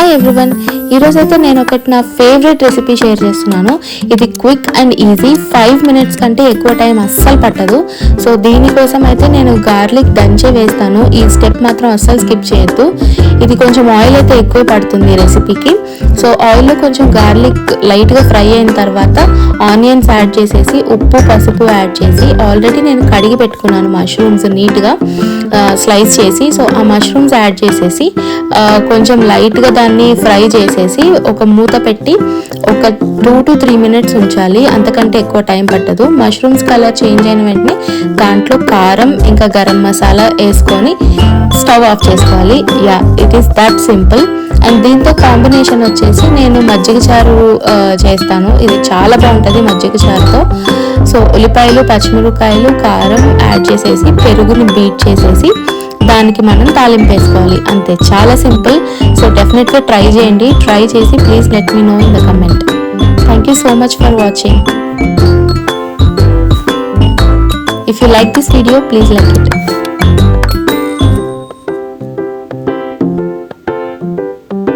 Hi everyone ఈరోజు అయితే నేను ఒకటి నా ఫేవరెట్ రెసిపీ షేర్ చేస్తున్నాను. ఇది quick and easy five minutes కంటే ఎక్కువ టైం అస్సలు పట్టదు. సో దీనికోసం అయితే నేను గార్లిక్ దంచే వేస్తాను. ఈ స్టెప్ మాత్రం అస్సలు స్కిప్ చేయొద్దు. ఇది కొంచెం ఆయిల్ అయితే ఎక్కువ పడుతుంది ఈ రెసిపీకి సో ఆయిల్లో కొంచెం గార్లిక్ లైట్గా ఫ్రై అయిన తర్వాత ఆనియన్స్ యాడ్ చేసేసి ఉప్పు పసుపు యాడ్ చేసి ఆల్రెడీ నేను కడిగి పెట్టుకున్నాను మష్రూమ్స్ నీట్గా స్లైస్ చేసి. సో ఆ మష్రూమ్స్ యాడ్ చేసేసి కొంచెం లైట్గా దాన్ని ఫ్రై చేసేసి ఒక మూత పెట్టి ఒక టూ టు త్రీ మినిట్స్ ఉంచాలి. అంతకంటే ఎక్కువ టైం పట్టదు. మష్రూమ్స్ కలర్ చేంజ్ అయిన వెంటనే దాంట్లో కారం ఇంకా గరం మసాలా వేసుకొని స్టవ్ ఆఫ్ చేసుకోవాలి. Yeah it is that simple. And దీంతో కాంబినేషన్ వచ్చేసి నేను మజ్జిగ చారు చేస్తాను. ఇది చాలా బాగుంటుంది మజ్జిగ చారుతో. సో ఉల్లిపాయలు పచ్చిమిరపకాయలు కారం యాడ్ చేసేసి పెరుగుని బీట్ చేసేసి దానికి మనం తాలింపు వేసుకోవాలి. అంతే. చాలా సింపుల్. సో డెఫినెట్గా ట్రై చేయండి. ట్రై చేసి please let me know in the comment thank you so much for watching if you like this video please like it